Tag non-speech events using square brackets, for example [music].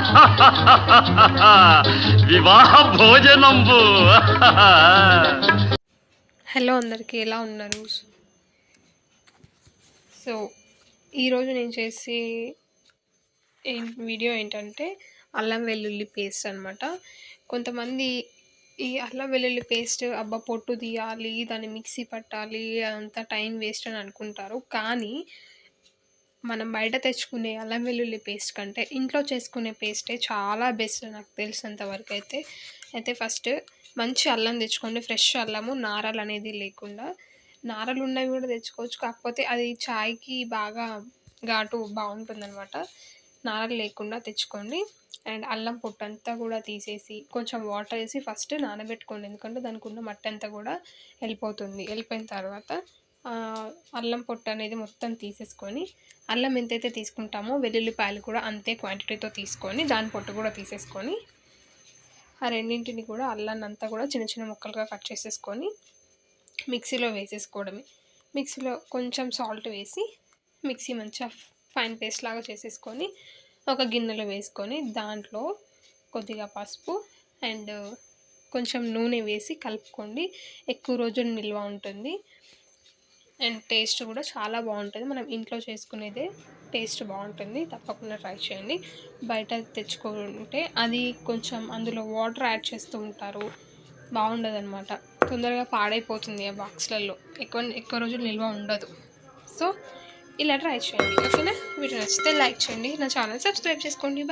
[laughs] వివాహ భోజనంబు. హలో అందరికీ ఎలా ఉన్నారు? సో ఈరోజు నేను చేసే వీడియో ఏంటంటే అల్లం వెల్లుల్లి పేస్ట్ అనమాట కొంతమంది ఈ అల్లం వెల్లుల్లి పేస్ట్ అబ్బా పొట్టు తీయాలి దాన్ని మిక్సీ పట్టాలి అదంతా టైం వేస్ట్ అని అనుకుంటారు. కానీ మనం బయట తెచ్చుకునే అల్లం వెల్లుల్లి పేస్ట్ కంటే ఇంట్లో చేసుకునే పేస్టే చాలా బెస్ట్ నాకు తెలిసినంత వరకు అయితే. అయితే ఫస్ట్ మంచి అల్లం తెచ్చుకోండి. ఫ్రెష్ అల్లము నారలు అనేది లేకుండా. నారలు ఉన్నవి కూడా తెచ్చుకోవచ్చు. కాకపోతే అది చాయ్కి బాగా ఘాటు బాగుంటుందన్నమాట. నారలు లేకుండా తెచ్చుకోండి. అండ్ అల్లం పొట్టు అంతా కూడా తీసేసి కొంచెం వాటర్ వేసి ఫస్ట్ నానబెట్టుకోండి. ఎందుకంటే దానికి ఉన్న మట్టి అంతా కూడా వెళ్ళిపోతుంది. వెళ్ళిపోయిన తర్వాత అల్లం పొట్టు అనేది మొత్తం తీసేసుకొని అల్లం ఎంతైతే తీసుకుంటామో వెల్లుల్లిపాయలు కూడా అంతే క్వాంటిటీతో తీసుకొని దాని పొట్టు కూడా తీసేసుకొని ఆ రెండింటిని కూడా అల్లాన్ని అంతా కూడా చిన్న చిన్న ముక్కలుగా కట్ చేసేసుకొని మిక్సీలో వేసేసుకోవడమే. మిక్సీలో కొంచెం సాల్ట్ వేసి మిక్సీ మంచిగా ఫైన్ పేస్ట్ లాగా చేసేసుకొని ఒక గిన్నెలో వేసుకొని దాంట్లో కొద్దిగా పసుపు అండ్ కొంచెం నూనె వేసి కలుపుకోండి. ఎక్కువ రోజులు నిల్వ ఉంటుంది. అండ్ టేస్ట్ కూడా చాలా బాగుంటుంది. మనం ఇంట్లో చేసుకునేదే టేస్ట్ బాగుంటుంది. తప్పకుండా ట్రై చేయండి. బయట తెచ్చుకుంటే అది కొంచెం అందులో వాటర్ యాడ్ చేస్తూ ఉంటారు. బాగుండదు అనమాట తొందరగా పాడైపోతుంది ఆ బాక్స్లలో. ఎక్కువ ఎక్కువ రోజులు నిల్వ ఉండదు. సో ఇలా ట్రై చేయండి. ఓకేనా? వీడియో నచ్చితే లైక్ చేయండి. నా ఛానల్ సబ్స్క్రైబ్ చేసుకోండి.